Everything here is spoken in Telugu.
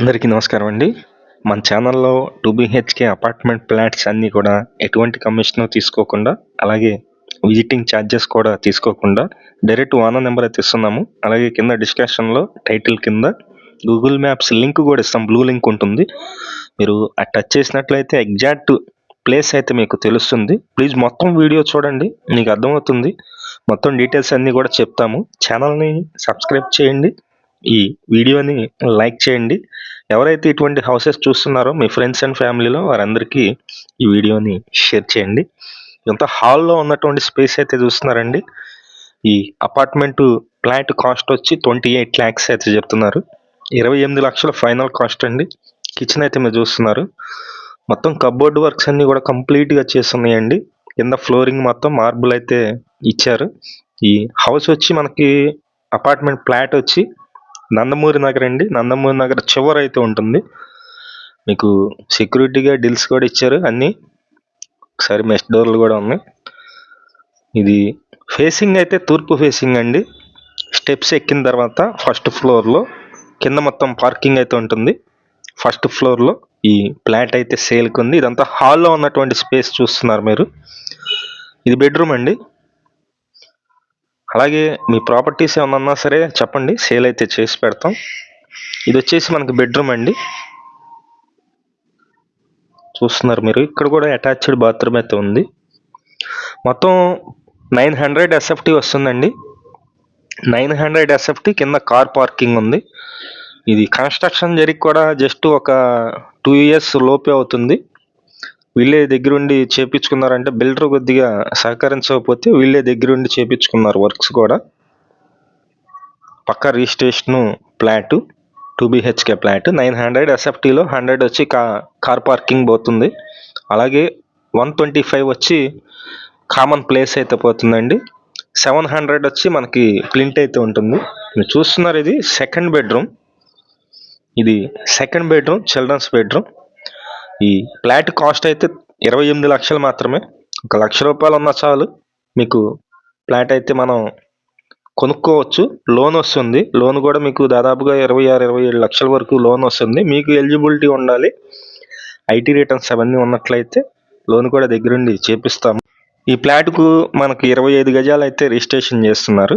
అందరికీ నమస్కారం అండి. మన ఛానల్లో టూ బీహెచ్కే అపార్ట్మెంట్ ఫ్లాట్స్ అన్నీ కూడా ఎటువంటి కమిషన్ తీసుకోకుండా అలాగే విజిటింగ్ ఛార్జెస్ కూడా తీసుకోకుండా డైరెక్ట్ ఓనర్ నెంబర్ అయితే ఇస్తున్నాము. అలాగే కింద డిస్క్రిప్షన్లో టైటిల్ కింద గూగుల్ మ్యాప్స్ లింక్ కూడా ఇస్తాం. బ్లూ లింక్ ఉంటుంది. మీరు ఆ టచ్ చేసినట్లయితే ఎగ్జాక్ట్ ప్లేస్ అయితే మీకు తెలుస్తుంది. ప్లీజ్ మొత్తం వీడియో చూడండి. మీకు అర్థమవుతుంది. మొత్తం డీటెయిల్స్ అన్నీ కూడా చెప్తాము. ఛానల్ని సబ్స్క్రైబ్ చేయండి. ఈ వీడియోని లైక్ చేయండి. ఎవరైతే ఇటువంటి హౌసెస్ చూస్తున్నారో మీ ఫ్రెండ్స్ అండ్ ఫ్యామిలీలో వారందరికీ ఈ వీడియోని షేర్ చేయండి. ఇంత హాల్లో ఉన్నటువంటి స్పేస్ అయితే చూస్తున్నారండి. ఈ అపార్ట్మెంట్ ఫ్లాట్ కాస్ట్ వచ్చి ట్వంటీ ఎయిట్ ల్యాక్స్ అయితే చెప్తున్నారు. ఇరవై ఎనిమిది లక్షల ఫైనల్ కాస్ట్ అండి. కిచెన్ అయితే మీరు చూస్తున్నారు. మొత్తం కబోర్డ్ వర్క్స్ అన్ని కూడా కంప్లీట్గా చేస్తున్నాయండి. కింద ఫ్లోరింగ్ మొత్తం మార్బుల్ అయితే ఇచ్చారు. ఈ హౌస్ వచ్చి మనకి అపార్ట్మెంట్ ఫ్లాట్ వచ్చి నందమూరి నగర్ అండి. నందమూరి నగర్ చివర అయితే ఉంటుంది. మీకు సెక్యూరిటీగా డిల్స్ కూడా ఇచ్చారు అన్నీ. ఒకసారి మెస్ డోర్లు కూడా ఉన్నాయి. ఇది ఫేసింగ్ అయితే తూర్పు ఫేసింగ్ అండి. స్టెప్స్ ఎక్కిన తర్వాత ఫస్ట్ ఫ్లోర్లో కింద మొత్తం పార్కింగ్ అయితే ఉంటుంది. ఫస్ట్ ఫ్లోర్లో ఈ ప్లాట్ అయితే సేల్కి ఉంది ఇదంతా హాల్లో ఉన్నటువంటి స్పేస్ చూస్తున్నారు మీరు. ఇది బెడ్రూమ్ అండి. అలాగే మీ ప్రాపర్టీస్ ఏమన్నా సరే చెప్పండి. సేల్ అయితే చేసి పెడతాం. ఇది వచ్చేసి మనకి బెడ్రూమ్ అండి. చూస్తున్నారు మీరు. ఇక్కడ కూడా అటాచ్డ్ బాత్రూమ్ అయితే ఉంది. మొత్తం నైన్ హండ్రెడ్ ఎస్ఎఫ్టీ వస్తుందండి. నైన్ హండ్రెడ్ ఎస్ఎఫ్టీ కింద కార్ పార్కింగ్ ఉంది. ఇది కన్స్ట్రక్షన్ జరిగి కూడా జస్ట్ ఒక టూ ఇయర్స్ లోపే అవుతుంది. వీళ్ళే దగ్గరుండి చేపించుకున్నారంటే బిల్డర్ కొద్దిగా సహకరించకపోతే వీళ్ళే దగ్గరుండి చేపించుకున్నారు వర్క్స్ కూడా. పక్క registration plot two BHK plot nine hundred ఎస్ఎఫ్టీలో hundred వచ్చి కా కార్ పార్కింగ్ పోతుంది. అలాగే వన్ ట్వంటీ ఫైవ్ వచ్చి కామన్ ప్లేస్ అయితే పోతుందండి. సెవెన్ హండ్రెడ్ వచ్చి మనకి ప్లింట్ అయితే ఉంటుంది. మీరు చూస్తున్నారు ఇది సెకండ్ బెడ్రూమ్. ఇది సెకండ్ బెడ్రూమ్ చిల్డ్రన్స్ బెడ్రూమ్. ఈ ఫ్లాట్ కాస్ట్ అయితే ఇరవై ఎనిమిది లక్షలు మాత్రమే. ఒక లక్ష రూపాయలు ఉన్న చాలు. మీకు ఫ్లాట్ అయితే మనం కొనుక్కోవచ్చు. లోన్ వస్తుంది. లోన్ కూడా మీకు దాదాపుగా ఇరవై ఆరు ఇరవై ఏడు లక్షల వరకు లోన్ వస్తుంది. మీకు ఎలిజిబిలిటీ ఉండాలి. ఐటీ రిటర్న్స్ అవన్నీ ఉన్నట్లయితే లోన్ కూడా దగ్గరుండి చేపిస్తాము. ఈ ఫ్లాట్కు మనకు ఇరవై ఐదు గజాలు అయితే రిజిస్ట్రేషన్ చేస్తున్నారు.